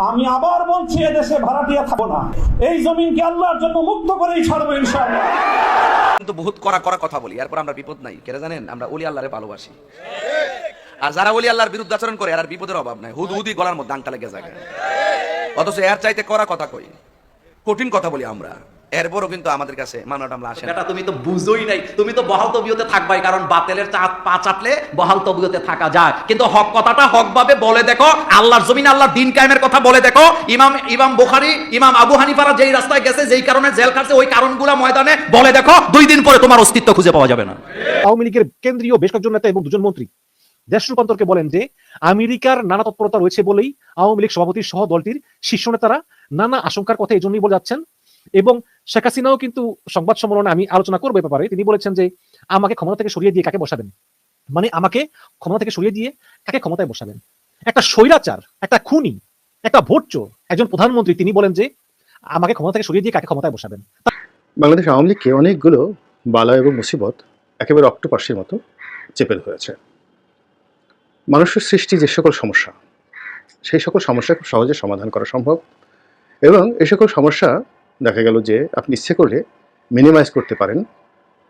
আমি আবার বলছি এদেশে ভাড়াটিয়া থাকব না। এই জমিনকে আল্লাহর জন্য মুক্ত করেই ছাড়বো ইনশাআল্লাহ। কিন্তু বহুত করা করা কথা বলি এরপর আমরা বিপদ নাই। কেন জানেন? আমরা ওলি আল্লাহরে ভালোবাসি। আর যারা ওলি আল্লাহর বিরুদ্ধে আচরণ করে আর বিপদের অভাব নাই। হুদ হুদি গলার মধ্যে আংটা লেগে যায়। অথচ এর চাইতে করা কথা কই? কঠিন কথা বলি আমরা। এরপরও কিন্তু আমাদের কাছে মামলা টামলা আসে। বেটা তুমি তো বুঝোই নাই। তুমি তো বহাল তবিয়তে থাকবাই কারণ বাতেলের চা পা চাটলে বহাল তবিয়তে থাকা যায়। কিন্তু হক কথাটা হক ভাবে বলে দেখো আল্লাহর জমিন আল্লাহর দিন কায়েমের কথা বলে দেখো। ইমাম ইমাম বুখারী ইমাম আবু হানিফারা যেই রাস্তায় গেছে যেই কারণে জেল খাটছে ওই কারণগুলো ময়দানে বলে দেখো দুই দিন পরে তোমার অস্তিত্ব খুঁজে পাওয়া যাবে না। আওয়ামী লীগের কেন্দ্রীয় বেশ কয়েকজন নেতা এবং দুজন মন্ত্রী দেশ রূপান্তরকে বলেন যে আমেরিকার নানা তৎপরতা রয়েছে বলেই আওয়ামী লীগ সভাপতির সহ দলটির শীর্ষ নেতারা নানা আশঙ্কার কথা এই জন্যই বলে যাচ্ছেন। এবং শেখ হাসিনাও কিন্তু সংবাদ সম্মেলনে আমি আলোচনা করব ব্যাপারে। তিনি বলেছেন যে, আমাকে ক্ষমতা থেকে সরিয়ে দিয়ে কাকে বসাবেন? মানে আমাকে ক্ষমতা থেকে সরিয়ে দিয়ে কাকে ক্ষমতায় বসাবেন? একটা স্বৈরাচার, একটা খুনি, একটা ভোট চোর একজন প্রধানমন্ত্রী, তিনি বলেন যে, আমাকে ক্ষমতা থেকে সরিয়ে দিয়ে কাকে ক্ষমতায় বসাবেন? বাংলাদেশ আওয়ামী লীগকে অনেকগুলো বালা এবং মুসিবত একেবারে অক্টোপাসের মতো চেপে হয়েছে মানুষের সৃষ্টি যে সকল সমস্যা, সেই সকল সমস্যা খুব সহজে সমাধান করা সম্ভব এবং এই সকল সমস্যা দেখা গেল যে আপনি ইচ্ছে করলে মিনিমাইজ করতে পারেন,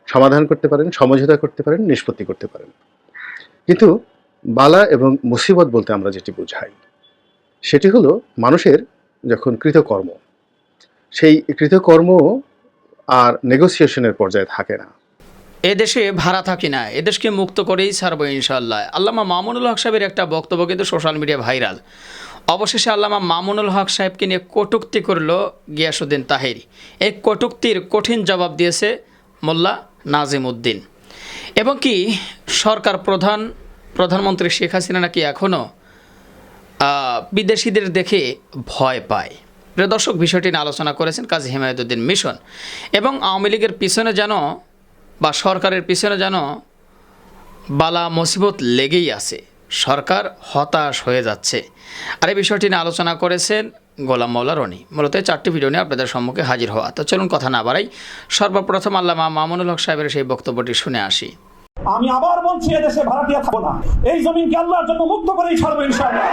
সমাধান করতে পারেন, সমঝোতা করতে পারেন, নিষ্পত্তি করতে পারেন। কিন্তু বালা এবং মুসিবত বলতে আমরা যেটি বোঝাই, সেটি হলো মানুষের যখন কৃতকর্ম, সেই কৃতকর্ম আর নেগোসিয়েশনের পর্যায়ে থাকে না। এদেশে ভাড়া থাকি না এদেশকে মুক্ত করেই ছাড়বো ইনশাল্লাহ আল্লামা মামুনুল হক সাহেবের একটা বক্তব্য কিন্তু সোশ্যাল মিডিয়া ভাইরাল। অবশেষে আল্লামা মামুনুল হক সাহেবকে নিয়ে কটুক্তি করল গিয়াসুদ্দিন তাহেরি। এই কটুক্তির কঠিন জবাব দিয়েছে মোল্লা নাজিম উদ্দিন এবং কি সরকার প্রধান, প্রধানমন্ত্রী শেখ হাসিনা নাকি এখনও বিদেশিদের দেখে ভয় পায়। প্রিয় দর্শক, বিষয়টি নিয়ে আলোচনা করেছেন কাজী হিমায়তুদ্দিন মিশন। এবং আওয়ামী লীগের পিছনে যেন বা সরকারের পিছনে যেন বালা মুসিবত লেগেই আছে। সরকার হতাশ হয়ে যাচ্ছে। আর এই বিষয়টি নিয়ে আলোচনা করেছেন গোলাম মৌলা রনি। মূলত চারটি ভিডিও নিয়ে আপনাদের সম্মুখে হাজির হওয়া। তো চলুন কথা না বাড়াই, সর্বপ্রথম আল্লামা মামুনুল হক সাহেবের সেই বক্তব্যটি শুনে আসি। আমি আবার বলছি, এদেশে ভাড়াটিয়া থাকব না। এই জমিনকে আল্লাহর জন্য মুক্ত করেই ছাড়বো ইনশাআল্লাহ।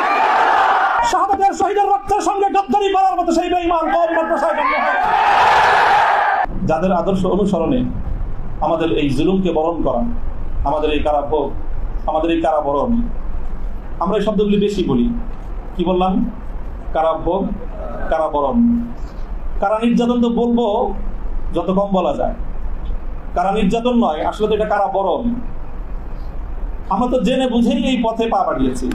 শাহাদাতের শহীদের রক্তের সঙ্গে গদ্দারি করার মতো সেই বেঈমান কম যাদের আদর্শ অনুসরণে আমাদের এই জুলুমকে বরণ করা, আমাদের এই কারাভোগ, আমাদের এই কারাবরণ আমরা এই শব্দগুলি বেশি বলি। কি বললাম? কারাভোগ কারাবরণ। কারা নির্যাতন তো বলব, যত কম বলা যায়। কারা নির্যাতন নয়, আসলে তো এটা কারা বরণ আমরা তো জেনে বুঝেই এই পথে পা বাড়িয়েছি।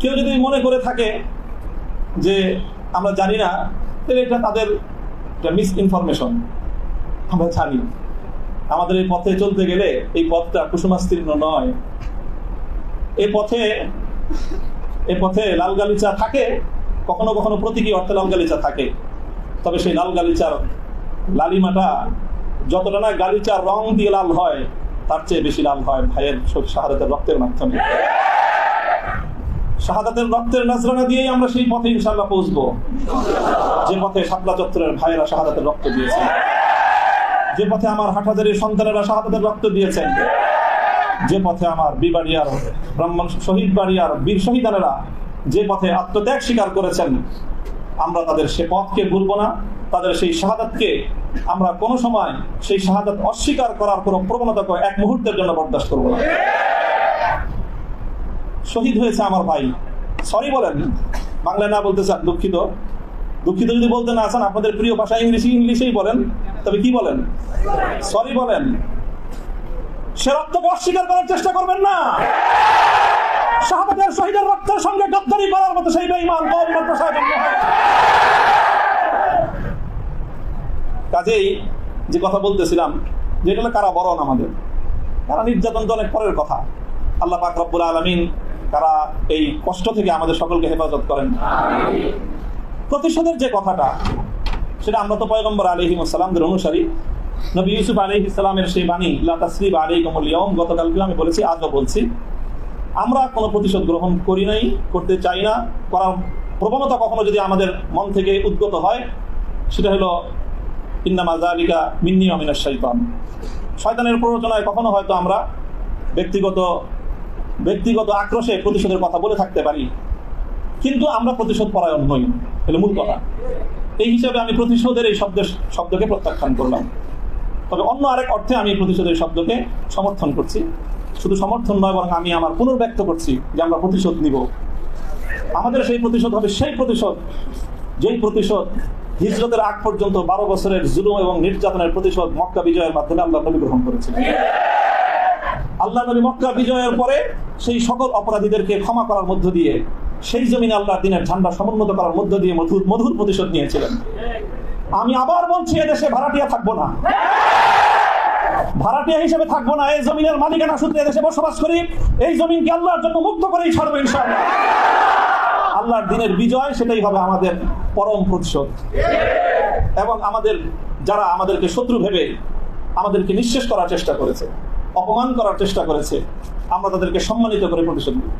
কেউ যদি মনে করে থাকে যে আমরা জানি না, তাহলে এটা তাদের মিস ইনফরমেশন আমরা জানি। আমাদের এই পথে চলতে গেলে এই পথটা কুসুমাস্তীর্ণ নয়। এই পথে, এ পথে লাল গালিচা থাকে, কখনো কখনো প্রতীকী অর্থে লাল গালিচা থাকে। তবে সেই লাল গালিচার লালিমাটা যতটা না গালিচার রং দিয়ে লাল হয়, তার চেয়ে বেশি লাল হয় ভাইয়ের শাহাদাতের রক্তের মাধ্যমে। শাহাদাতের রক্তের নাজরানা দিয়েই আমরা সেই পথে ইনশাল্লাহ পৌঁছবো। যে পথে শাপলা চত্বরের ভাইয়েরা শাহাদাতের রক্ত দিয়েছেন। যে পথে আমার হাটহাজারির সন্তানেরা শাহাদাতের রক্ত দিয়েছেন। যে পথে আমার বিবাড়িয়ার ব্রাহ্মণ শহীদ বাড়িয়ার বীর শহীদানেরা যে পথে আত্মত্যাগ স্বীকার করেছেন, আমরা তাদের সে পথকে ভুলবো না। তাদের সেই শাহাদাতকে আমরা কোনো সময় সেই শাহাদাত অস্বীকার করার কোনো প্রবণতাকে এক মুহূর্তের জন্য বরদাস্ত করব না। শহীদ হয়েছে আমার ভাই। সরি বলেন, বাংলায় না বলতে চান, দুঃখিত। দুঃখিত যদি বলতে না চান, আপনাদের প্রিয় ভাষা ইংলিশ, ইংলিশেই বলেন। তবে কি বলেন? সরি বলেন। সে রক্তকে অস্বীকার করার চেষ্টা করবেন না। শাহাবাদের শহীদের রক্তের সঙ্গে গদ্দারি করার মতো সেই বেঈমান কম মাদ্রাসায় জন্ম কাজেই যে কথা বলতেছিলাম যেটা হলো কারা বরণ আমাদের? কারা নির্যাতন তো অনেক পরের কথা। আল্লাহ পাক রব্বুল আলমিন তারা এই কষ্ট থেকে আমাদের সকলকে হেফাজত করেন। প্রতিশোধের যে কথাটা সেটা আমরা তো পয়গম্বর আলহিম সালামদের অনুসারী। নবী ইউসুফ আলহ ইসলামের সেই বাণী লাসরিব আলী কমলিয়ম গতকালকে আমি বলেছি, আজও বলছি। আমরা কোনো প্রতিশোধ গ্রহণ করি নাই, করতে চাই না। করার প্রবণতা কখনো যদি আমাদের মন থেকে উদ্গত হয়, সেটা হলো, ইন্নামা জালিকা মিন্নি অমিনার শৈতান শয়তানের প্ররোচনায় কখনো হয়তো আমরা ব্যক্তিগত ব্যক্তিগত আক্রোশে প্রতিশোধের কথা বলে থাকতে পারি। কিন্তু আমরা প্রতিশোধ পরায়ণ নই, এটা মূল কথা। এই হিসাবে আমি প্রতিশোধের এই শব্দের, শব্দকে প্রত্যাখ্যান করলাম। তবে অন্য আরেক অর্থে আমি প্রতিশোধের শব্দকে সমর্থন করছি। শুধু সমর্থন নয়, বরং আমি আমার পুনর্ব্যক্ত করছি যে আমরা প্রতিশোধ নিব। আমাদের সেই প্রতিশোধ হবে সেই প্রতিশোধ, যেই প্রতিশোধ হিজরতের আগ পর্যন্ত বারো বছরের জুলুম এবং নির্যাতনের প্রতিশোধ মক্কা বিজয়ের মাধ্যমে আল্লাহ নবী গ্রহণ করেছিলেন আল্লাহ নবী মক্কা বিজয়ের পরে সেই সকল অপরাধীদেরকে ক্ষমা করার মধ্য দিয়ে সেই জমিনে আল্লাহ দিনের ঝান্ডা সমুন্নত করার মধ্য দিয়ে মধুর মধুর প্রতিশোধ নিয়েছিলেন। আমি আবার বলছি, এদেশে ভাড়াটিয়া থাকব না। ভাড়াটিয়া হিসেবে থাকব না, এই জমিনের মালিকানা সূত্রে এদেশে বসবাস করি। এই জমিনকে আল্লাহর জন্য মুক্ত করেই ছাড়বো ইনশাআল্লাহ। আল্লাহর দিনের বিজয়, সেটাই হবে আমাদের পরম প্রতিশোধ। এবং আমাদের, যারা আমাদেরকে শত্রু ভেবে আমাদেরকে নিঃশেষ করার চেষ্টা করেছে, অপমান করার চেষ্টা করেছে, আমরা তাদেরকে সম্মানিত করে প্রতিশোধ নিই।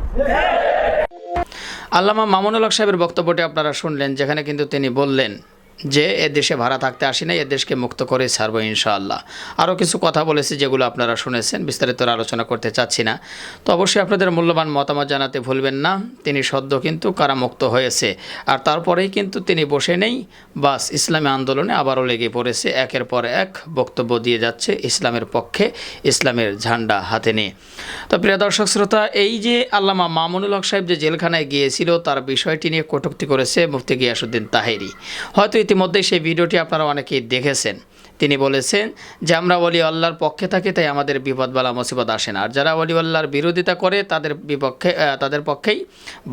আল্লামা মামুনুল হক সাহেবের বক্তব্যটি আপনারা শুনলেন, যেখানে কিন্তু তিনি বললেন যে এ দেশে ভাড়া থাকতে আসি না দেশকে মুক্ত করে ছাড়বো ইনশাআল্লাহ। আরও কিছু কথা বলেছে যেগুলো আপনারা শুনেছেন, বিস্তারিত আলোচনা করতে চাচ্ছি না। তো অবশ্যই আপনাদের মূল্যবান মতামত জানাতে ভুলবেন না, তিনি সদ্য কিন্তু কারামুক্ত হয়েছে। আর তারপরেই কিন্তু তিনি বসে নেই, বাস ইসলামী আন্দোলনে আবারও লেগে পড়েছে, একের পর এক বক্তব্য দিয়ে যাচ্ছে ইসলামের পক্ষে, ইসলামের ঝান্ডা হাতে নিয়ে। তো প্রিয় দর্শক শ্রোতা, এই যে আল্লামা মামুনুল হক সাহেব যে জেলখানায় গিয়েছিল, তার বিষয়টি নিয়ে কটুক্তি করেছে মুফতি গিয়াসুদ্দিন তাহেরি। হয়তো ইতিমধ্যে সেই ভিডিওটি আপনারা অনেকেই দেখেছেন। তিনি বলেছেন যে, আমরা অলি আল্লাহর পক্ষে থাকি, তাই আমাদের বিপদ বালা মুসিবত আসে না। আর যারা অলি আল্লাহর বিরোধিতা করে, তাদের বিপক্ষে তাদের পক্ষেই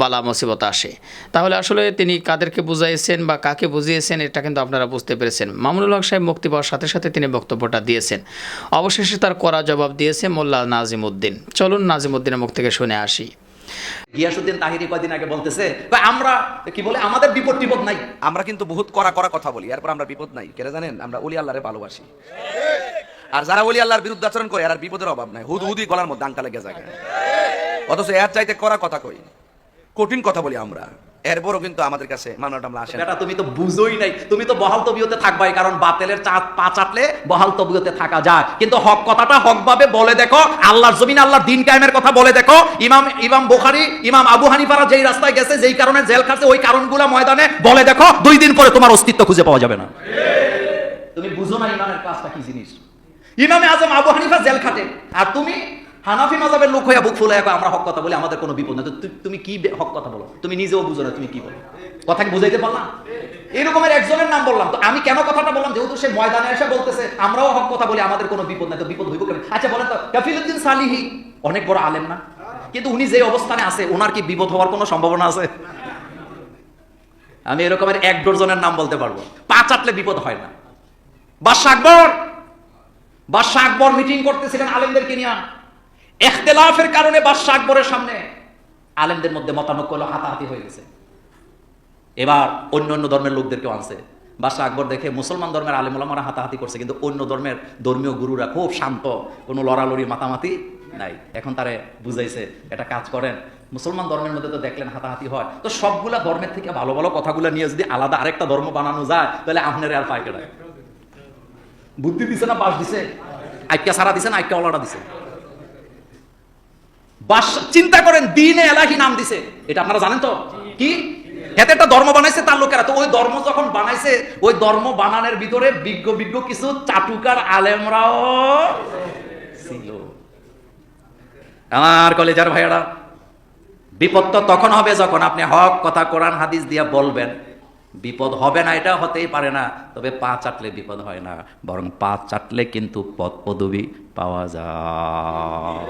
বালা, মুসিবত আসে। তাহলে আসলে তিনি কাদেরকে বুঝাইছেন বা কাকে বুঝিয়েছেন, এটা কিন্তু আপনারা বুঝতে পেরেছেন। মামুনুল হক সাহেব মুক্তি পাওয়ার সাথে সাথে তিনি বক্তব্যটা দিয়েছেন। অবশেষে তার করা জবাব দিয়েছে মোল্লা নাজিম উদ্দিন চলুন নাজিম উদ্দিনের মুখ থেকে শুনে আসি। গিয়াসুদ্দিন তাহিরি কয়দিন আগে বলতেছে আমরা কি বলে? আমাদের বিপদ টিপদ নাই। আমরা কিন্তু বহুত করা করা কথা বলি এরপর আমরা বিপদ নাই। কেন জানেন? আমরা অলি আল্লাহরে ভালোবাসি। আর যারা অলি আল্লাহর বিরুদ্ধে আচরণ করে আর বিপদের অভাব নাই। হুদ হুদি গলার মধ্যে আংটা লেগে যায়। অথচ এর চাইতে করা কথা কই? কঠিন কথা বলি আমরা। এরপরও কিন্তু আমাদের কাছে মামলা টামলা আসে। বেটা তুমি তো বুঝোই নাই। তুমি তো বহাল তবিয়তে থাকবাই কারণ বাতেলের চা- পা চাটলে বহাল তবিয়তে থাকা যায়। কিন্তু হক কথাটা হক ভাবে বলে দেখো আল্লাহর জমিন আল্লাহর দিন কায়েমের কথা বলে দেখো। ইমাম ইমাম বুখারী ইমাম আবু হানিফারা যেই রাস্তায় গেছে যেই কারণে জেল খাচ্ছে ওই কারণগুলো ময়দানে বলে দেখো দুই দিন পরে তোমার অস্তিত্ব খুঁজে পাওয়া যাবে না। তুমি বুঝো না ইমামের ক্লাসটা কি জিনিস? ইমামে আজম আবু হানিফা জেল খাটে। আর তুমি হানাফি মাজাবের লোক হইয়া বুক ফুলে আমরা হক কথা বলি, আমাদের কোনো বিপদ নেই। তুমি কি হক কথা বলো? তুমি নিজেও বুঝো না, তুমি কি বলো? কথা কি বুঝাইতে পারলাম এরকমের একজনের নাম বললাম। তো আমি কেন কথাটা বললাম? যেহেতু সে ময়দানে এসে বলতেছে, আমরাও হক কথা বলি, আমাদের কোনো বিপদ নাই। তো বিপদ হইব কেন আচ্ছা বলেন তো কাফিলুদ্দিন সালিহি অনেক বড় আলেম না? কিন্তু উনি যে অবস্থানে আছে ওনার কি বিপদ হওয়ার কোনো সম্ভাবনা আছে? আমি এরকমের এক ডজনের নাম বলতে পারব। পাঁচ আটলে বিপদ হয় না। বাদশা আকবর! বাদশা আকবর মিটিং করতেছিলেন আলেমদেরকে নিয়ে। এখতেলাফের কারণে বাদশা আকবরের সামনে আলেমদের মধ্যে মতানৈক্য হাতাহাতি হয়ে গেছে। এবার অন্য অন্য ধর্মের লোকদেরকেও আনছে। বাদশা আকবর দেখে মুসলমান ধর্মের আলেম ওলামারা হাতাহাতি করছে, কিন্তু অন্য ধর্মের ধর্মীয় গুরুরা খুব শান্ত, কোনো লড়ালড়ি মাতামাতি নাই। এখন তারে বুঝাইছে, এটা কাজ করেন। মুসলমান ধর্মের মধ্যে তো দেখলেন হাতাহাতি হয়। তো সবগুলা ধর্মের থেকে ভালো ভালো কথাগুলো নিয়ে যদি আলাদা আরেকটা ধর্ম বানানো যায়, তাহলে আপনার আর পায় বুদ্ধি দিছে না বাস দিছে? আইকা সারা দিছে না আইকা ওলাটা দিছে? চিন্তা করেন, দিনে এলাহি নাম দিছে। এটা আপনারা জানেন তো? কি? এতে একটা ধর্ম বানাইছে তার লোকেরা। তো ওই ধর্ম যখন বানাইছে, ওই ধর্ম বানানোর ভিতরে বিজ্ঞ বিজ্ঞ কিছু চাটুকার আলেমরাও ছিল। আমার কলেজার ভাইয়ারা, বিপদ তো তখন হবে যখন আপনি হক, কথা, কোরআন, হাদিস দিয়া বলবেন। বিপদ হবে না, এটা হতেই পারে না। তবে পা চাটলে বিপদ হয় না, বরং পা চাটলে কিন্তু পদ পদবি পাওয়া যায়।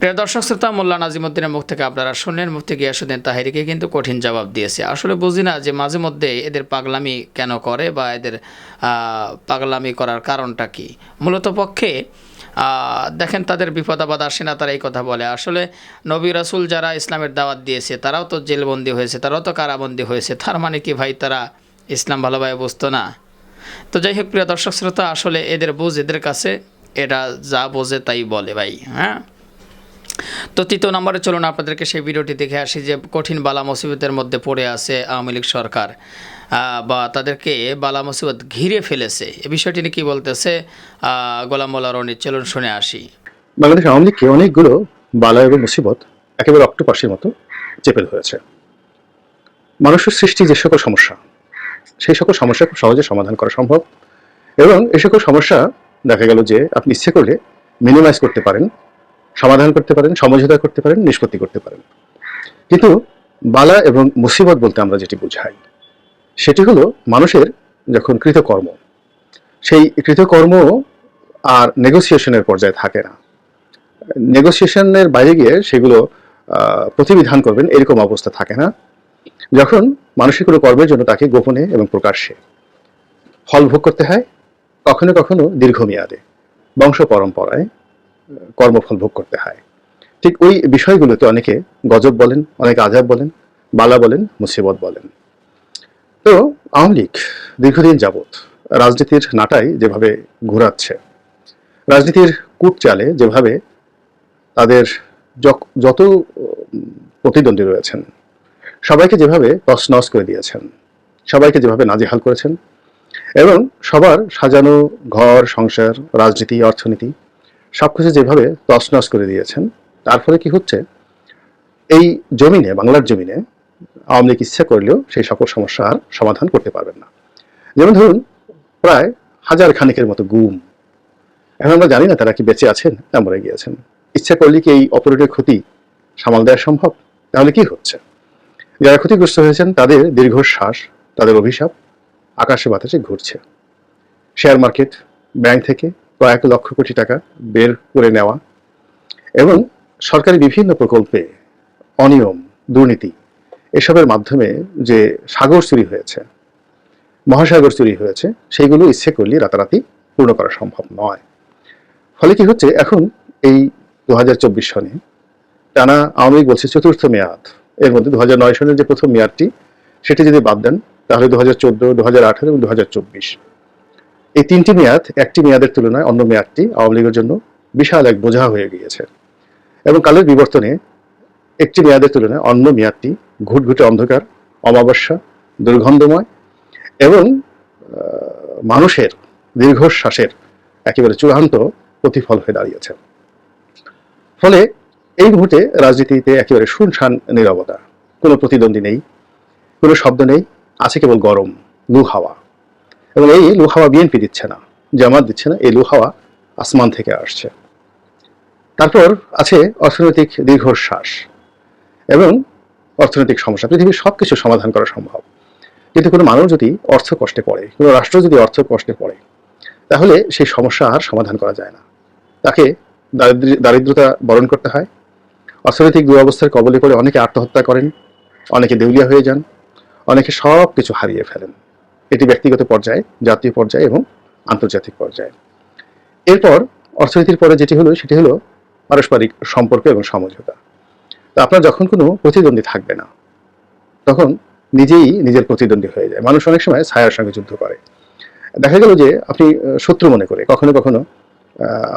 প্রিয় দর্শক শ্রোতা, মোল্লা নাজিমুদ্দিনের মুখ থেকে আপনারা শুনলেন, মুফতি গিয়াসুদ্দিন তাহিরিকে কিন্তু কঠিন জবাব দিয়েছে। আসলে বুঝি না যে মাঝে মধ্যে এদের পাগলামি কেন করে বা এদের পাগলামি করার কারণটা কি? মূলত পক্ষে দেখেন তাদের বিপদ আপদ আসে না, তারা এই কথা বলে। আসলে নবী রাসুল যারা ইসলামের দাওয়াত দিয়েছে, তারাও তো জেলবন্দি হয়েছে, তারাও তো কারাবন্দি হয়েছে। তার মানে কি ভাই, তারা ইসলাম ভালোভাবে বুঝতো না? তো যাই হোক, প্রিয় দর্শক শ্রোতা, আসলে এদের বুঝ এদের কাছে এটা যা বোঝে তাই বলে ভাই হ্যাঁ? তো তৃতীয় নম্বরে চলুন আপনাদেরকে সেই ভিডিওটি দেখে আসি যে কঠিন বালা মুসিবতের মধ্যে পড়ে আছে আওয়ামী লীগ সরকার বা তাদেরকে বালা মুসিবত ঘিরে ফেলেছে। এ বিষয়টি নিয়ে কী বলতেছে গোলাম মোল্লা রনি? চলুন শুনে আসি। বাংলাদেশ আওয়ামী লীগকে অনেকগুলো বালা এবং মুসিবত একেবারে অক্টোপাসের মতো চেপে ধরেছে। মানুষের সৃষ্টি যে সকল সমস্যা, সেই সকল সমস্যা খুব সহজে সমাধান করা সম্ভব। এবং এই সকল সমস্যা দেখা গেল যে আপনি ইচ্ছে করলে মিনিমাইজ করতে পারেন। সমাধান করতে পারেন, সমঝোতা করতে পারেন, নিষ্পত্তি করতে পারেন। কিন্তু বালা এবং মুসিবত বলতে আমরা যেটি বুঝাই, সেটি হলো মানুষের যখন কৃতকর্ম, সেই কৃতকর্ম আর নেগোসিয়েশনের পর্যায়ে থাকে না। নেগোসিয়েশনের বাইরে গিয়ে সেগুলো প্রতিবিধান করবেন, এরকম অবস্থা থাকে না। যখন মানুষের কোনো কর্মের জন্য তাকে গোপনে এবং প্রকাশ্যে ফল ভোগ করতে হয়, কখনো কখনো দীর্ঘমেয়াদে, বংশ পরম্পরায় কর্মফল ভোগ করতে হয়। ঠিক ওই বিষয়গুলোতে অনেকে গজব বলেন, অনেকে আজাব বলেন, বালা বলেন, মুসিবত বলেন। তো আওয়ামী লীগ দীর্ঘদিন যাবৎ রাজনীতির নাটাই যেভাবে ঘোরাচ্ছে, রাজনীতির কূট চালে যেভাবে তাদের যত প্রতিদ্বন্দ্বী রয়েছেন, সবাইকে যেভাবে তছনছ করে দিয়েছেন, সবাইকে যেভাবে নাজেহাল করেছেন এবং সবার সাজানো ঘর, সংসার, রাজনীতি, অর্থনীতি সবকিছু যেভাবে তছনছ করে দিয়েছেন, তার ফলে কি হচ্ছে? এই জমিনে, বাংলার জমিনে আওয়ামী লীগ ইচ্ছা করলেও সেই সকল সমস্যা আর সমাধান করতে পারবেন না। যেমন ধরুন, প্রায় হাজার খানিকের মতো গুম। এখন আমরা জানি না তারা কি বেঁচে আছেন না মরে গিয়েছেন। ইচ্ছা করলে কি এই অপরেটের ক্ষতি সামাল দেওয়া সম্ভব? তাহলে কি হচ্ছে? যারা ক্ষতিগ্রস্ত হয়েছেন, তাদের দীর্ঘশ্বাস, তাদের অভিশাপ আকাশে বাতাসে ঘুরছে। শেয়ার মার্কেট, ব্যাংক থেকে কয়েক লক্ষ কোটি টাকা বের করে নেওয়া এবং সরকারি বিভিন্ন প্রকল্পে অনিয়ম, দুর্নীতি এসবের মাধ্যমে যে সাগর চুরি হয়েছে, মহাসাগর চুরি হয়েছে সেইগুলো ইচ্ছে করলে রাতারাতি পূর্ণ করা সম্ভব নয়। ফলে কি হচ্ছে, এখন এই দু হাজার চব্বিশ সনে টানা আওয়ামী লীগ বলছে চতুর্থ মেয়াদ। এর মধ্যে দু সনের যে প্রথম মেয়াদটি, সেটি যদি বাদ দেন, তাহলে দু হাজার চোদ্দ দু হাজার আঠারো এবং দু হাজার চব্বিশ এই তিনটি মেয়াদ একটি মেয়াদের তুলনায় অন্য মেয়াদটি আওয়ামী লীগের জন্য বিশাল এক বোঝা হয়ে গিয়েছে। এবং কালের বিবর্তনে একটি মেয়াদের তুলনায় অন্য মেয়াদটি ঘুটঘুটে অন্ধকার, অমাবস্যা, দুর্গন্ধময় এবং মানুষের দীর্ঘশ্বাসের একেবারে চূড়ান্ত প্রতিফল হয়ে দাঁড়িয়েছে। ফলে এই মুহূর্তে রাজনীতিতে একেবারে শুনশান নিরবতা। কোনো প্রতিদ্বন্দ্বী নেই, কোনো শব্দ নেই, আছে কেবল গরম লু হাওয়া এবং এই লু হাওয়া বিএনপি দিচ্ছে না, জামাত দিচ্ছে না, এই লু হাওয়া আসমান থেকে আসছে। তারপর আছে অর্থনৈতিক দীর্ঘশ্বাস এবং অর্থনৈতিক সমস্যা, পৃথিবীর সব কিছু সমাধান করা সম্ভব। কিন্তু কোনো মানুষ যদি অর্থ কষ্টে পড়ে, কোনো রাষ্ট্র যদি অর্থ কষ্টে পড়ে, তাহলে সেই সমস্যা আর সমাধান করা যায় না। তাকে দারিদ্র- দারিদ্রতা বরণ করতে হয়। অর্থনৈতিক দুরবস্থার কবলে পড়ে অনেকে আত্মহত্যা করেন, অনেকে দেউলিয়া হয়ে যান, অনেকে সব কিছু হারিয়ে ফেলেন। এটি ব্যক্তিগত পর্যায়ে, জাতীয় পর্যায়ে এবং আন্তর্জাতিক পর্যায়ে। এরপর অর্থনীতির পরে যেটি হলো, সেটি হলো পারস্পরিক সম্পর্ক এবং সমঝোতা। তো আপনার যখন কোনো প্রতিদ্বন্দ্বী থাকবে না, তখন নিজেই নিজের প্রতিদ্বন্দ্বী হয়ে যায়। মানুষ অনেক সময় ছায়ার সঙ্গে যুদ্ধ করে। দেখা গেল যে আপনি শত্রু মনে করে, কখনো কখনো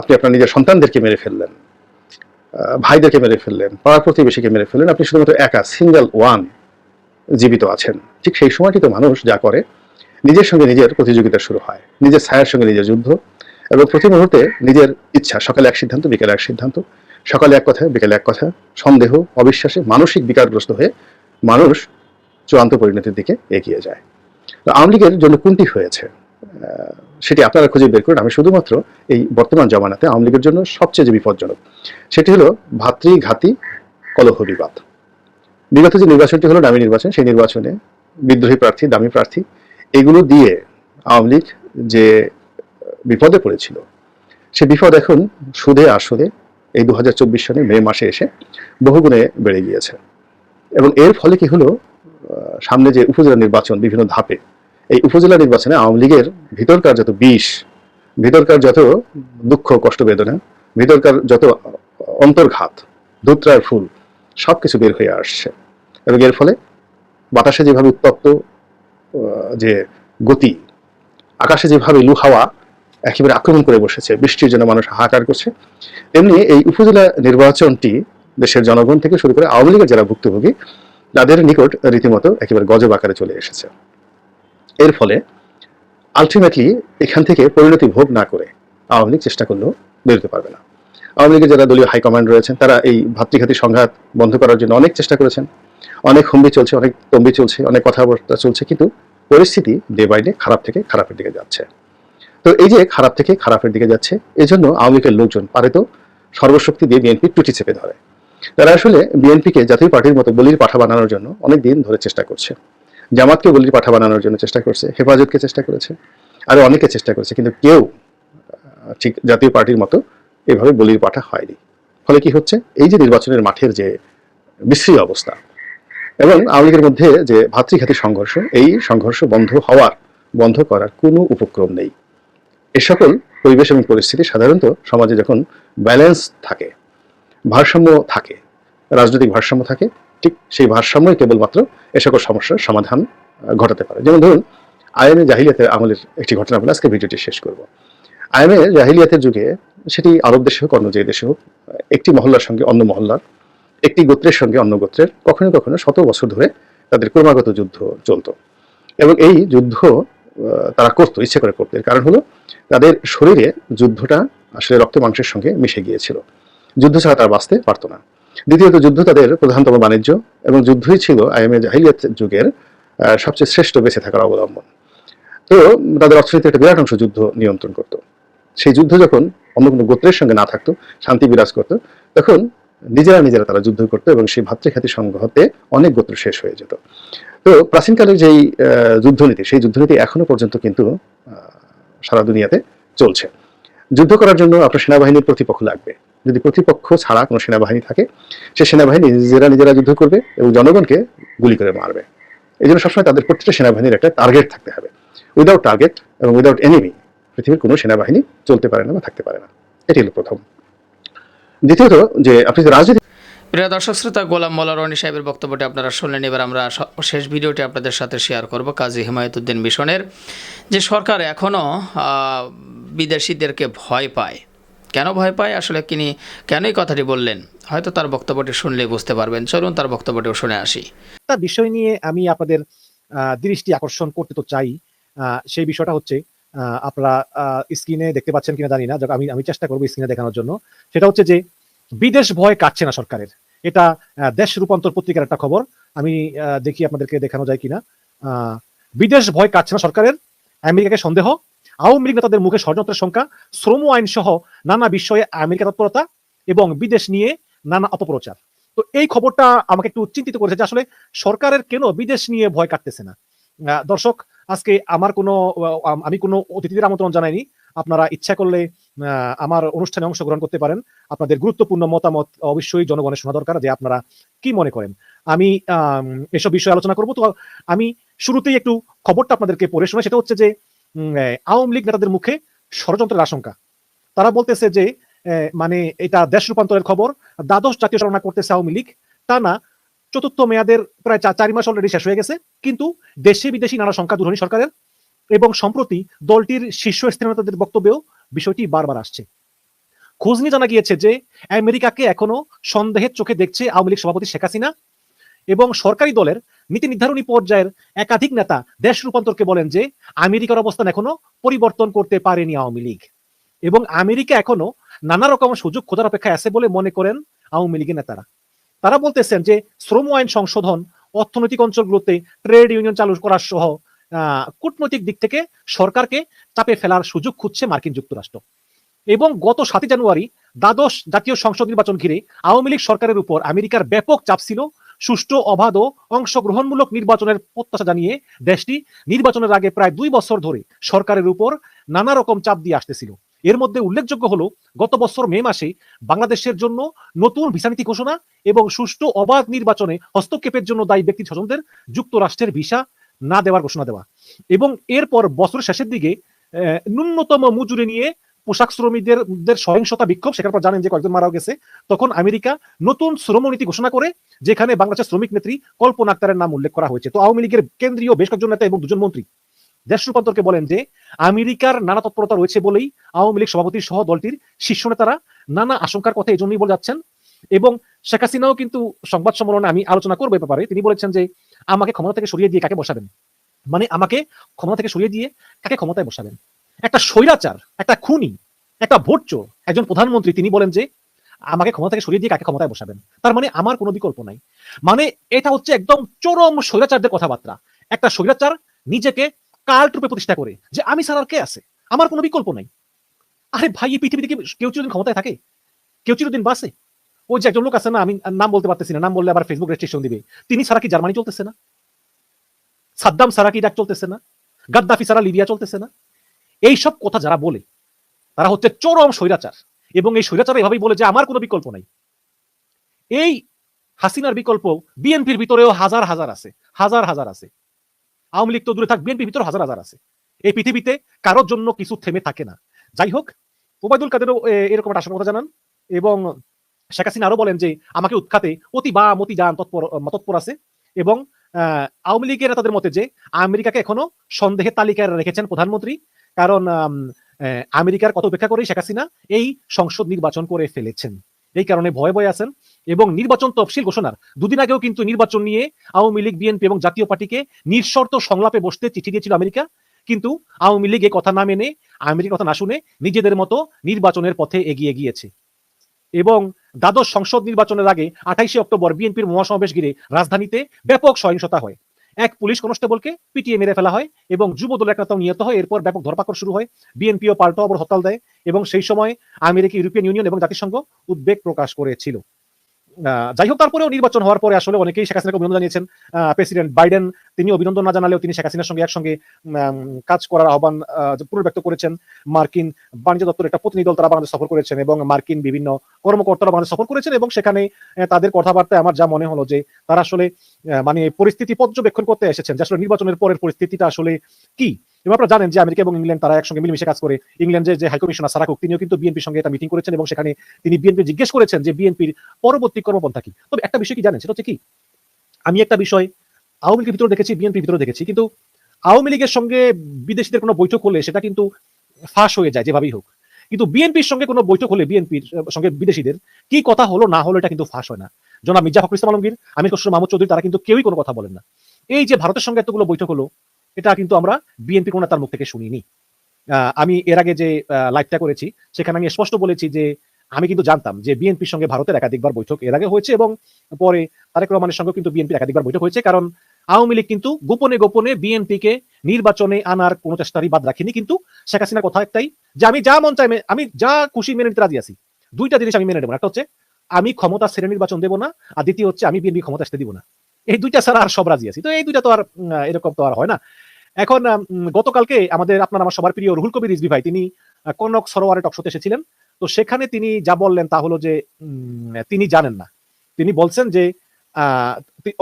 আপনি আপনার নিজের সন্তানদেরকে মেরে ফেললেন ভাইদেরকে মেরে ফেললেন, পাড়া প্রতিবেশীকে মেরে ফেললেন। আপনি শুধুমাত্র একা সিঙ্গেল ওয়ান জীবিত আছেন। ঠিক সেই সময়টি তো মানুষ যা করে নিজের সঙ্গে নিজের প্রতিযোগিতা শুরু হয়। নিজের ছায়ার সঙ্গে নিজের যুদ্ধ এবং প্রতি মুহূর্তে নিজের ইচ্ছা, সকালে এক সিদ্ধান্ত, বিকেলে এক সিদ্ধান্ত। সকালে এক কথা, বিকেলে এক কথা, সন্দেহ, অবিশ্বাসে মানসিক বিকারগ্রস্ত হয়ে মানুষ চূড়ান্ত পরিণতির দিকে এগিয়ে যায়। তো আওয়ামী লীগের জন্য কোনটি হয়েছে? সেটি আপনারা খুঁজে বের করুন। আমি শুধুমাত্র এই বর্তমান জমানাতে আওয়ামী লীগের জন্য সবচেয়ে যে বিপজ্জনক, সেটি হলো ভাতৃঘাতী কলহ বিবাদ। বিগত যে নির্বাচনটি হলো দামি নির্বাচন, সেই নির্বাচনে বিদ্রোহী প্রার্থী, দামি প্রার্থী এগুলো দিয়ে আওয়ামী লীগ যে বিপদে পড়েছিল, সে বিপদ এখন সুদে আসলে এই দু সনে মে মাসে এসে বহুগুণে বেড়ে গিয়েছে। এবং এর ফলে কি হলো? সামনে যে উপজেলা নির্বাচন বিভিন্ন ধাপে, এই উপজেলা নির্বাচনে আওয়ামী লীগের ভিতরকার যত বিষ, ভিতরকার যত দুঃখ, কষ্ট, বেদনা, ভিতরকার যত অন্তর্ঘাত, ধুত্রার ফুল সব কিছু বের হয়ে আসছে। এবং এর ফলে বাতাসে যেভাবে উত্তপ্ত যে গতি, আকাশে যেভাবে লু হাওয়া একেবারে আক্রমণ করে বসেছে, বৃষ্টির জন্য মানুষ হাহাকার করছে, তেমনি এই উপজেলা নির্বাচনটি দেশের জনগণ থেকে শুরু করে আওয়ামী লীগের যারা ভুক্তভোগী, তাদের নিকট রীতিমতো একেবারে গজব আকারে চলে এসেছে। এর ফলে আলটিমেটলি এখান থেকে পরিণতি ভোগ না করে আওয়ামী লীগ চেষ্টা করলেও বেরোতে পারবে না। আওয়ামী লীগের যারা দলীয় হাইকমান্ড রয়েছেন, তারা এই ভাতৃঘাতী সংঘাত বন্ধ করার জন্য অনেক চেষ্টা করেছেন। অনেক হুমড়ি চলছে, অনেক তম্বি চলছে, অনেক কথাবার্তা চলছে, কিন্তু পরিস্থিতি ডে বাই ডে খারাপ থেকে খারাপের দিকে যাচ্ছে। তো এই যে খারাপ থেকে খারাপের দিকে যাচ্ছে, এজন্য আওয়ামী লীগের লোকজন পারে তো সর্বশক্তি দিয়ে বিএনপি টুটি চেপে ধরে। তারা আসলে বিএনপিকে জাতীয় পার্টির মতো বলির পাঠা বানানোর জন্য অনেক দিন ধরে চেষ্টা করছে। জামাতকে বলির পাঠা বানানোর জন্য চেষ্টা করছে, হেফাজতকে চেষ্টা করেছে, আরও অনেকে চেষ্টা করেছে, কিন্তু কেউ ঠিক জাতীয় পার্টির মতো এভাবে বলির পাঠা হয়নি। ফলে কি হচ্ছে? এই যে নির্বাচনের মাঠের যে বিশ্রী অবস্থা এবং আওয়ামী লীগের মধ্যে যে ভাতৃঘাতী সংঘর্ষ, এই সংঘর্ষ বন্ধ হওয়ার বন্ধ করার কোনো উপক্রম নেই। এ সকল পরিবেশ এবং পরিস্থিতি সাধারণত সমাজে যখন ব্যালেন্স থাকে, ভারসাম্য থাকে, রাজনৈতিক ভারসাম্য থাকে, ঠিক সেই ভারসাম্যই কেবলমাত্র এ সকল সমস্যার সমাধান ঘটাতে পারে। যেমন ধরুন, আইএমএ জাহিলিয়াতের আমলের একটি ঘটনা বলে আজকে ভিডিওটি শেষ করব। আইএমএ জাহিলিয়াতের যুগে সেটি আরব দেশে হোক, অন্য যে দেশে হোক, একটি মহল্লার সঙ্গে অন্য মহল্লার একটি গোত্রের সঙ্গে অন্য গোত্রের কখনো কখনো শত বছর ধরে তাদের ক্রমাগত যুদ্ধ চলতো। এবং এই যুদ্ধ তারা করতো, ইচ্ছে করে করতো। এর কারণ হলো, তাদের শরীরে যুদ্ধটা আসলে রক্ত মাংসের সঙ্গে মিশে গিয়েছিল। যুদ্ধ ছাড়া তারা বাঁচতে পারতো না। দ্বিতীয়ত, যুদ্ধ তাদের প্রধানতম বাণিজ্য এবং যুদ্ধই ছিল আইএমএ জাহিলিয়াত যুগের সবচেয়ে শ্রেষ্ঠ বেঁচে থাকার অবলম্বন। তো তাদের অর্থনীতির একটা বিরাট অংশ যুদ্ধ নিয়ন্ত্রণ করত। সেই যুদ্ধ যখন অন্য কোনো গোত্রের সঙ্গে না থাকতো, শান্তি বিরাজ করতো, তখন নিজেরা নিজেরা তারা যুদ্ধ করতো এবং সেই ভাতৃখ্যাতি সংঘতে অনেক গোত্র শেষ হয়ে যেত। তো প্রাচীনকালের যেই যুদ্ধনীতি, সেই যুদ্ধনীতি এখনও পর্যন্ত কিন্তু সারা দুনিয়াতে চলছে। যুদ্ধ করার জন্য আপনার সেনাবাহিনীর প্রতিপক্ষ লাগবে। যদি প্রতিপক্ষ ছাড়া কোনো সেনাবাহিনী থাকে, সে সেনাবাহিনী নিজেরা নিজেরা যুদ্ধ করবে এবং জনগণকে গুলি করে মারবে। এই জন্য সবসময় তাদের প্রত্যেকটা সেনাবাহিনীর একটা টার্গেট থাকতে হবে। উইদাউট টার্গেট এবং উইদাউট এনিমি পৃথিবীর কোনো সেনাবাহিনী চলতে পারে না বা থাকতে পারে না। এটি হলো প্রথম। দ্বিতীয়ত যে আপনি রাজনীতি প্রিয় দর্শক শ্রোতা গোলাম মোল্লা রনি সাহেবের বক্তব্যটি আপনারা শুনলেন। এবার আমরা শেষ ভিডিওটি আপনাদের সাথে শেয়ার করব কাজী হিমায়তুদ্দিন মিশনের। যে সরকার এখনও বিদেশিদেরকে ভয় পায়। কেন ভয় পায়? আসলে তিনি কেনই কথাটি বললেন? হয়তো তার বক্তব্যটি শুনলে বুঝতে পারবেন। চলুন তার বক্তব্যটিও শুনে আসি। একটা বিষয় নিয়ে আমি আপনাদের দৃষ্টি আকর্ষণ করতে তো চাই। আহ, সেই বিষয়টা হচ্ছে আপনারা স্ক্রিনে দেখতে পাচ্ছেন কিনা জানি না আমি আমি চেষ্টা করব স্ক্রিনে দেখানোর জন্য। সেটা হচ্ছে যে, বিদেশ ভয় কাটছে না সরকারের। এটা দেশ রূপান্তর পত্রিকার একটা খবর। আমি দেখি আপনাদেরকে দেখানো যায় কিনা। বিদেশ ভয় কাটছে না সরকারের। আমেরিকাকে সন্দেহ। আওয়ামী লীগ নেতাদের মুখে ষড়যন্ত্রের সংখ্যা। শ্রম আইন সহ নানা বিষয়ে আমেরিকা তৎপরতা এবং বিদেশ নিয়ে নানা অপপ্রচার। তো এই খবরটা আমাকে একটু চিন্তিত করেছে যে আসলে সরকারের কেন বিদেশ নিয়ে ভয় কাটতেছে না? দর্শক, আজকে আমার কোনো আমি কোনো অতিথিদের আমন্ত্রণ জানাইনি। আপনারা ইচ্ছা করলে আমার অনুষ্ঠানে অংশগ্রহণ করতে পারেন। আপনাদের গুরুত্বপূর্ণ মতামত অবশ্যই জনগণের শোনা দরকার যে আপনারা কি মনে করেন। আমি এসব বিষয়ে আলোচনা করব। তো আমি শুরুতেই একটু খবরটা আপনাদেরকে পড়ে শোনাই। সেটা হচ্ছে যে আওয়ামী লীগ নেতাদের মুখে ষড়যন্ত্রের আশঙ্কা। তারা বলতেছে যে মানে এটা দেশ রূপান্তরের খবর। দ্বাদশ জাতীয় চালনা করতেছে আওয়ামী লীগ। তা না চতুর্থ মেয়াদের প্রায় চারি মাস অলরেডি শেষ হয়ে গেছে, কিন্তু দেশে বিদেশি নানা সংখ্যা দূরহীন সরকারের এবং সম্প্রতি দলটির শীর্ষস্থানীয় নেতাদের বক্তব্যেও বিষয়টি বারবার আসছে। খোঁজ নিয়ে জানা গিয়েছে যে, আমেরিকাকে এখনও সন্দেহের চোখে দেখছে আওয়ামী লীগ সভাপতি শেখ হাসিনা এবং সরকারি দলের নীতি নির্ধারণী পর্যায়ের একাধিক নেতা দেশ রূপান্তরকে বলেন যে, আমেরিকার অবস্থান এখনও পরিবর্তন করতে পারেনি আওয়ামী লীগ এবং আমেরিকা এখনও নানা রকম সুযোগ খোঁজার অপেক্ষায় আছে বলে মনে করেন আওয়ামী লীগের নেতারা। তারা বলতেছেন যে শ্রম আইন সংশোধন অর্থনৈতিক অঞ্চলগুলোতে ট্রেড ইউনিয়ন চালু করা সহ কূটনৈতিক দিক থেকে সরকারকে চাপে ফেলার সুযোগ খুঁজছে মার্কিন যুক্তরাষ্ট্র। এবং গত সাতই জানুয়ারি দ্বাদশ জাতীয় সংসদ নির্বাচন ঘিরে আওয়ামী লীগ সরকারের উপর আমেরিকার ব্যাপক চাপ ছিল, সুষ্ঠু, অবাধ ও অংশগ্রহণমূলক নির্বাচনের প্রত্যাশা জানিয়ে দেশটি নির্বাচনের আগে প্রায় দুই বছর ধরে সরকারের উপর নানা রকম চাপ দিয়ে আসতেছিল। এর মধ্যে উল্লেখযোগ্য হলো, গত বছর মে মাসে বাংলাদেশের জন্য নতুন ভিসা নীতি ঘোষণা এবং সুষ্ঠু অবাধ নির্বাচনে হস্তক্ষেপের জন্য দায়ী ব্যক্তি স্বজনদের যুক্তরাষ্ট্রের ভিসা না দেওয়ার ঘোষণা দেওয়া। এবং এরপর বছরের শেষের দিকে ন্যূনতম মজুরি নিয়ে পোশাক শ্রমিকদের সহিংসতা বিক্ষোভ, সেখানে আপনারা জানেন যে কয়েকজন মারা গেছে। তখন আমেরিকা নতুন শ্রমনীতি ঘোষণা করে, যেখানে বাংলাদেশের শ্রমিক নেত্রী কল্পনা আক্তারের নাম উল্লেখ করা হয়েছে। তো আওয়ামী লীগের কেন্দ্রীয় বেশ কয়েকজন নেতা এবং দুজন মন্ত্রী। দেশ রূপান্তরকে বলেন যে, আমেরিকার নানা তৎপরতা রয়েছে বলেই আওয়ামী লীগ সভাপতি সহ দলটির শীর্ষ নেতারা নানা আশঙ্কার কথা এই জন্যই বলে যাচ্ছেন। এবং শেখ হাসিনাও কিন্তু সংবাদ সম্মেলনে আমি আলোচনা করব ব্যাপারে। তিনি বলেছেন যে, আমাকে ক্ষমতা থেকে সরিয়ে দিয়ে কাকে বসাবেন? মানে আমাকে ক্ষমতা থেকে সরিয়ে দিয়ে কাকে ক্ষমতায় বসাবেন? একটা স্বৈরাচার, একটা খুনি, একটা ভোট চোর, একজন প্রধানমন্ত্রী, তিনি বলেন যে, আমাকে ক্ষমতা থেকে সরিয়ে দিয়ে কাকে ক্ষমতায় বসাবেন? তার মানে আমার কোনো বিকল্প নাই। মানে এটা হচ্ছে একদম চরম স্বৈরাচারদের কথাবার্তা। একটা স্বৈরাচার নিজেকে কাল্ট রূপে প্রতিষ্ঠা করে যে আমি আর কে আছে? আমার কোনো বিকল্প নাই। আরে ভাই, এই পৃথিবীতে কি কেউ চিরদিন ক্ষমতায় থাকে? কেউ চিরদিন বাসে? ওই যে একজন লোক আছে না, আমি নাম বলতে পারতেছি না, নাম বললে আবার ফেসবুক রেস্ট্রিকশন দিবে। তিনি ছাড়া কি জার্মানি চলতেছে না? সাদ্দাম ছাড়া কি ইরাক চলতেছে না? গাদ্দাফি ছাড়া লিবিয়া চলতেছে না? এইসব কথা যারা বলে, তারা হচ্ছে চরম স্বৈরাচার। এবং এই স্বৈরাচার এভাবেই বলে যে আমার কোনো বিকল্প নাই। এই হাসিনার বিকল্প, বিএনপির ভিতরেও হাজার হাজার আছে, হাজার হাজার আছে। আওয়ামী লীগ তো দূরে থাক, বিএনপির ভিতরে হাজার হাজার আছে। এই পৃথিবীতে কারোর জন্য কিছু থেমে থাকে না। যাই হোক, ওবায়দুল কাদেরও এরকম একটা আশঙ্কা জানান এবং শেখ হাসিনা আরও বলেন যে, আমাকে উৎখাতে অতি বা মতি যান তৎপর তৎপর আছে। এবং আওয়ামী লীগের তাদের মতে যে, আমেরিকাকে এখনও সন্দেহের তালিকায় রেখেছেন প্রধানমন্ত্রী। কারণ আমেরিকার কত উপেক্ষা করে শেখ হাসিনা এই সংসদ নির্বাচন করে ফেলেছেন। এই কারণে ভয়ে ভয়ে আছেন এবং নির্বাচন তফসিল ঘোষণার দুদিন আগেও কিন্তু নির্বাচন নিয়ে আওয়ামী লীগ, বিএনপি এবং জাতীয় পার্টিকে নিঃশর্ত সংলাপে বসতে চিঠি দিয়েছিল আমেরিকা। কিন্তু আওয়ামী লীগ এ কথা না মেনে, আমেরিকার কথা না শুনে নিজেদের মতো নির্বাচনের পথে এগিয়ে গিয়েছে। এবং দ্বাদশ সংসদ নির্বাচনের আগে আঠাইশে অক্টোবর বিএনপির মহাসমাবেশ ঘিরে রাজধানীতে ব্যাপক সহিংসতা হয়। এক পুলিশ কনস্টেবলকে পিটিয়ে মেরে ফেলা হয় এবং যুব দলের একটা নিহত হয়। এরপর ব্যাপক ধরপাকড় শুরু হয়। বিএনপিও পাল্টা অবর হরতাল দেয় এবং সেই সময় আমেরিকা ইউরোপিয়ান ইউনিয়ন এবং জাতিসংঘ উদ্বেগ প্রকাশ করেছিল। যাই হোক তারপরেও নির্বাচন হওয়ার পরে আসলে অনেকেই শেখ হাসিনাকে অভিনন্দন জানিয়েছেন। প্রেসিডেন্ট বাইডেন তিনি অভিনন্দন না জানালেও তিনি শেখ হাসিনার সঙ্গে একসঙ্গে কাজ করার আহ্বান আহ, পুনর্ব্যক্ত করেছেন। মার্কিন বাণিজ্য দপ্তরের একটা প্রতিনিধি দল তারা বাংলাদেশ সফর করেছেন এবং মার্কিন বিভিন্ন কর্মকর্তারা বাংলাদেশ সফর করেছেন এবং সেখানে তাদের কথাবার্তায় আমার যা মনে হলো যে তারা আসলে মানে পরিস্থিতি পর্যবেক্ষণ করতে এসেছেন যে আসলে নির্বাচনের পরের পরিস্থিতিটা আসলে কি। এবং আপনারা জানেন যে আমেরিকা এবং ইংল্যান্ড তারা একসঙ্গে মিলেমিশে কাজ করে। ইংল্যান্ডের যে হাইকমিশনার সারাকুক তিনিও কিন্তু বিএনপির সঙ্গে একটা মিটিং করেছেন এবং সেখানে তিনি বিএনপি জিজ্ঞেস করেছেন যে বিএনপির পরবর্তী কর্মপন্থা কি। তবে একটা বিষয় কি জানেন, সেটা হচ্ছে কি, আমি একটা বিষয় আওয়ামী লীগের ভিতরে দেখেছি বিএনপির ভিতরে দেখেছি, কিন্তু আওয়ামী লীগের সঙ্গে বিদেশিদের কোনো বৈঠক হলে সেটা কিন্তু ফাঁস হয়ে যায়, যেভাবেই হোক। কিন্তু বিএনপির সঙ্গে কোনো বৈঠক হলে বিএনপির সঙ্গে বিদেশিদের কি কথা হলো, না হলো, এটা কিন্তু ফাঁস হয় না। জনাব মির্জা ফখরুল ইসলাম আলমগীর, আমির খসরু মাহমুদ চৌধুরী, তারা কিন্তু কেউই কোনো কথা বলেন না। এই যে ভারতের সঙ্গে এতগুলো বৈঠক হলো এটা কিন্তু আমরা বিএনপি কোনো তার মুখ থেকে শুনিনি। আমি এর আগে যে লাইভটা করেছি, সেখানে আমি স্পষ্ট বলেছি যে, আমি কিন্তু জানতাম যে বিএনপির সঙ্গে ভারতের একাধিকবার বৈঠক এর আগে হয়েছে এবং পরে তারেক রহমানের সঙ্গে কিন্তু বিএনপির একাধিকবার বৈঠক হয়েছে কারণ আওয়ামী লীগ কিন্তু গোপনে গোপনে বিএনপিকে নির্বাচনে আনার কোনো চেষ্টারই বাদ রাখিনি কিন্তু শেখ হাসিনার কথা একটাই যে আমি যা মন চাই আমি যা খুশি মেনে নিতে রাজি আছি। দুইটা জিনিস আমি মেনে নেব। একটা হচ্ছে, আমি ক্ষমতা ছেড়ে নির্বাচন দেবো না, আর দ্বিতীয় হচ্ছে আমি বিএনপি ক্ষমতা আসতে দিব না। এই দুইটা ছাড়া আর সব রাজি আছি। তো এই দুইটা তো আর এরকম তো আর হয় না। এখন গতকালকে আমাদের, আপনার আমার সবার প্রিয় রুহুল কবির রিজভি ভাই, তিনি কনক সরোয়ারে টকশোতে এসেছিলেন। তো সেখানে তিনি যা বললেন তা হলো যে তিনি জানেন না। তিনি বলছেন যে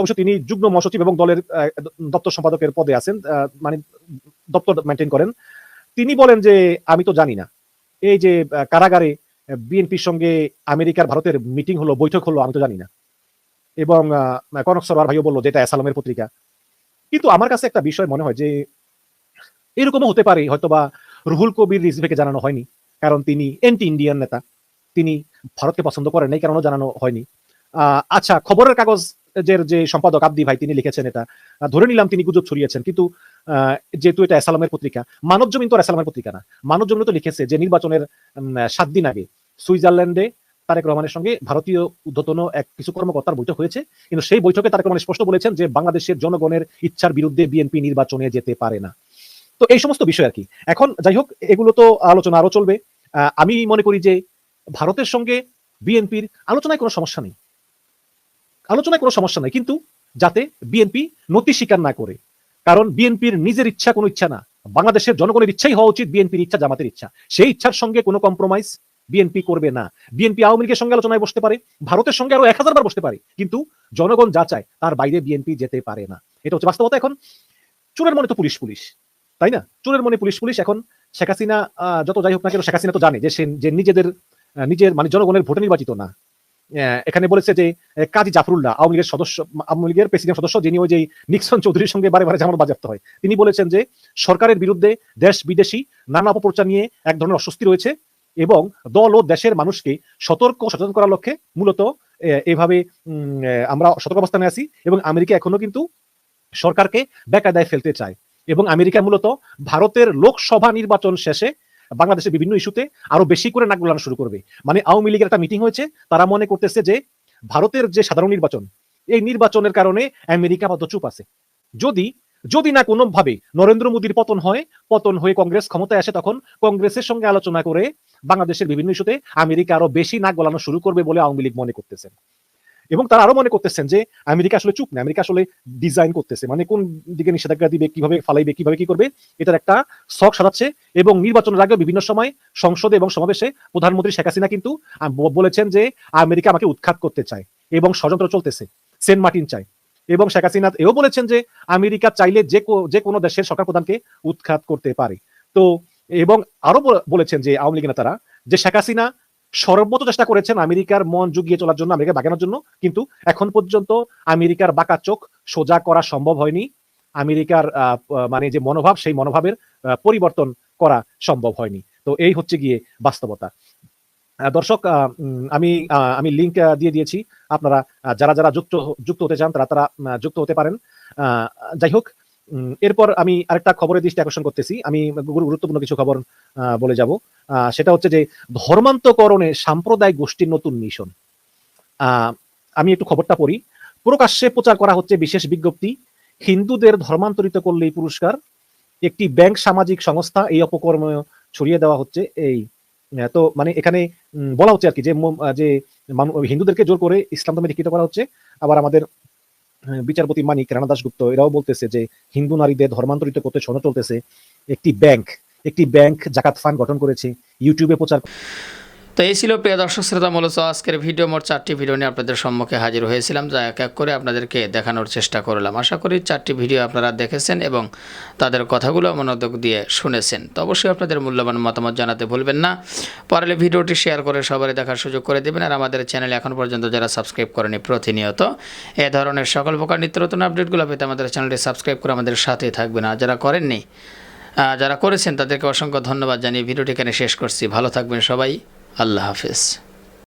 অবশ্য তিনি যুগ্ম মহাসচিব এবং দলের দপ্তর সম্পাদকের পদে আছেন মানে দপ্তর মেনটেন করেন। তিনি বলেন যে, আমি তো জানি না। এই যে কারাগারে বিএনপির সঙ্গে আমেরিকার ভারতের মিটিং হলো, বৈঠক হলো, আমি তো জানি না। এবং কনক সরোয়ার ভাইও বলল যে, এটা অ্যাসালামের পত্রিকা। কিন্তু আমার কাছে একটা বিষয় মনে হয় যে এরকমও হতে পারে, হয়তোবা রুহুল কবির রিজভিকে জানানো হয়নি, কারণ তিনি এন্টি ইন্ডিয়ান নেতা। তিনি ভারতকে পছন্দ করেন এই কারণেও জানানো হয়নি। আচ্ছা খবরের কাগজ যে- সম্পাদক আব্দি ভাই তিনি লিখেছেন এটা। ধরে নিলাম তিনি গুজব ছড়িয়েছেন, কিন্তু যেহেতু এটা অ্যাসালামের পত্রিকা মানব জমিন তো আর অ্যাসালামের পত্রিকা না। মানব জমিন তো লিখেছে যে নির্বাচনের সাত দিন আগে। সুইজারল্যান্ডে তারেক রহমানের সঙ্গে ভারতীয় উদ্ধতন এক কিছু কর্মকর্তার বৈঠক হয়েছে। কিন্তু সেই বৈঠকে তারেক রহমান স্পষ্ট বলেছেন যে, বাংলাদেশের জনগণের ইচ্ছার বিরুদ্ধে বিএনপি নির্বাচনে যেতে পারে না। তো এই সমস্ত বিষয় আর কি। এখন যাই হোক, এগুলো তো আলোচনা আরও চলবে। আমি মনে করি যে, ভারতের সঙ্গে বিএনপির আলোচনায় কোনো সমস্যা নেই। আলোচনায় কোনো সমস্যা নেই। কিন্তু যাতে বিএনপি নতি স্বীকার না করে, কারণ বিএনপির নিজের ইচ্ছা কোনো ইচ্ছা না। বাংলাদেশের জনগণের ইচ্ছাই হওয়া উচিত বিএনপির ইচ্ছা, জামাতের ইচ্ছা। সেই ইচ্ছার সঙ্গে কোনো কম্প্রোমাইজ বিএনপি করবে না। বিএনপি আওয়ামী লীগের সঙ্গে আলোচনায় বসতে পারে, ভারতের সঙ্গে আরও এক হাজার বার বসতে পারে, কিন্তু জনগণ যা চায় তার বাইরে বিএনপি যেতে পারে না। এটা হচ্ছে বাস্তবতা এখন। চোরের মনে তো পুলিশ পুলিশ, তাই না? চোরের মনে পুলিশ পুলিশ। এখন শেখ হাসিনা যত যাই হোক না কেন, শেখ হাসিনা তো জানে যে সে, যে নিজেদের নিজের মানে জনগণের ভোটে নির্বাচিত না। এখানে বলেছে যে কাজী জাফরুল্লাহ, আওয়ামী লীগের সদস্য, আওয়ামী লীগের প্রেসিডেন্ট সদস্য, যিনি ওই যে নিক্সন চৌধুরীর সঙ্গে বারে বারে জামানত বাজেয়াপ্ত হয়, তিনি বলেছেন যে, সরকারের বিরুদ্ধে দেশ বিদেশি নানা অপপ্রচার নিয়ে এক ধরনের অস্বস্তি রয়েছে। এবং দল ও দেশের মানুষকে সতর্ক সচেতন করার লক্ষ্যে মূলত এভাবে আমরা সতর্ক অবস্থানে আছি এবং আমেরিকা এখনও কিন্তু সরকারকে বেকায়দায় ফেলতে চায়। এবং আমেরিকা মূলত ভারতের লোকসভা নির্বাচন শেষে বাংলাদেশের বিভিন্ন ইস্যুতে আরও বেশি করে নাক গলানো শুরু করবে। মানে আওয়ামী লীগের একটা মিটিং হয়েছে, তারা মনে করতেছে যে ভারতের যে সাধারণ নির্বাচন, এই নির্বাচনের কারণে আমেরিকা আপাতত চুপ আছে। যদি যদি না কোনোভাবে নরেন্দ্র মোদীর পতন হয়, পতন হয়ে কংগ্রেস ক্ষমতায় আসে তখন কংগ্রেসের সঙ্গে আলোচনা করে বাংলাদেশের বিভিন্ন ইস্যুতে আমেরিকা আরও বেশি নাক গলানো শুরু করবে বলে আওয়ামী লীগ মনে করতেছেন এবং তারা আরও মনে করতেছেন যে আমেরিকা আসলে চুপ না, আমেরিকা আসলে ডিজাইন করতেছে মানে কোন দিকে নিষেধাজ্ঞা দিবে, কীভাবে ফালাইবে, কীভাবে কি করবে, এটার একটা শখ সাজাচ্ছে এবং নির্বাচনের আগে বিভিন্ন সময় সংসদে এবং সমাবেশে প্রধানমন্ত্রী শেখ হাসিনা কিন্তু বলেছেন যে আমেরিকা আমাকে উৎখাত করতে চায় এবং ষড়যন্ত্র চলতেছে, সেন্ট মার্টিন চায়। এবং শেখ হাসিনা এও বলেছেন যে আমেরিকা চাইলে যে যে কোনো দেশের সরকার প্রধানকে উৎখাত করতে পারে। তো এবং আরও বলেছেন যে আওয়ামী লীগ নেতারা যে শেখ হাসিনা সর্বোচ্চ চেষ্টা করেছেন আমেরিকার মন জুগিয়ে চলার জন্য আমেরিকা বাগানোর জন্য, কিন্তু এখন পর্যন্ত আমেরিকার বাঁকা চোখ সোজা করা সম্ভব হয়নি। আমেরিকার মানে যে মনোভাব, সেই মনোভাবের পরিবর্তন করা সম্ভব হয়নি। তো এই হচ্ছে গিয়ে বাস্তবতা। দর্শক আমি আমি লিংক দিয়ে দিয়েছি। আপনারা যারা যারা যুক্ত যুক্ত হতে চান, তারা তারা যুক্ত হতে পারেন। যাই হোক এরপর আমি আরেকটা খবরের দৃষ্টি আকর্ষণ করতেছি। আমি গুরুত্বপূর্ণ কিছু খবর বলে যাব। সেটা হচ্ছে যে ধর্মান্তকরণে সাম্প্রদায়িক গোষ্ঠীর নতুন মিশন। আমি একটু খবরটা পড়ি। প্রকাশ্যে প্রচার করা হচ্ছে বিশেষ বিজ্ঞপ্তি। হিন্দুদের ধর্মান্তরিত করলেই পুরস্কার। একটি ব্যাংক সামাজিক সংস্থা এই অপকর্ম ছড়িয়ে দেওয়া হচ্ছে। এই তো মানে এখানে বলা হচ্ছে আর কি যে হিন্দুদেরকে জোর করে ইসলাম ধর্মে দীক্ষিত করা হচ্ছে। আবার আমাদের বিচারপতি মানিক রানা দাসগুপ্ত এরাও বলতেছে যে হিন্দু নারীদের ধর্মান্তরিত করতে ষড়যন্ত্র চলতেছে একটি ব্যাংক একটি ব্যাংক জাকাত ফান্ড গঠন করেছে, ইউটিউবে প্রচার তো এই ছিল প্রিয় দর্শক শ্রোতা, মূলত আজকের ভিডিও, মোট চারটি ভিডিও নিয়ে আপনাদের সম্মুখে হাজির হয়েছিলাম, যা এক এক করে আপনাদেরকে দেখানোর চেষ্টা করলাম। আশা করি চারটি ভিডিও আপনারা দেখেছেন এবং তাদের কথাগুলো মনোযোগ দিয়ে শুনেছেন। তো অবশ্যই আপনাদের মূল্যবান মতামত জানাতে ভুলবেন না। পারলে ভিডিওটি শেয়ার করে সবারই দেখার সুযোগ করে দেবেন, আর আমাদের চ্যানেলে এখন পর্যন্ত যারা সাবস্ক্রাইব করেনি, প্রতিনিয়ত এ ধরনের সকল প্রকার নিত্য নতুন আপডেটগুলো পেতে আমাদের চ্যানেলটি সাবস্ক্রাইব করে আমাদের সাথেই থাকবেন। আর যারা করেননি যারা করেছেন, তাদেরকে অসংখ্য ধন্যবাদ জানিয়ে ভিডিওটি এখানে শেষ করছি। ভালো থাকবেন সবাই। আল্লাহ হাফেজ।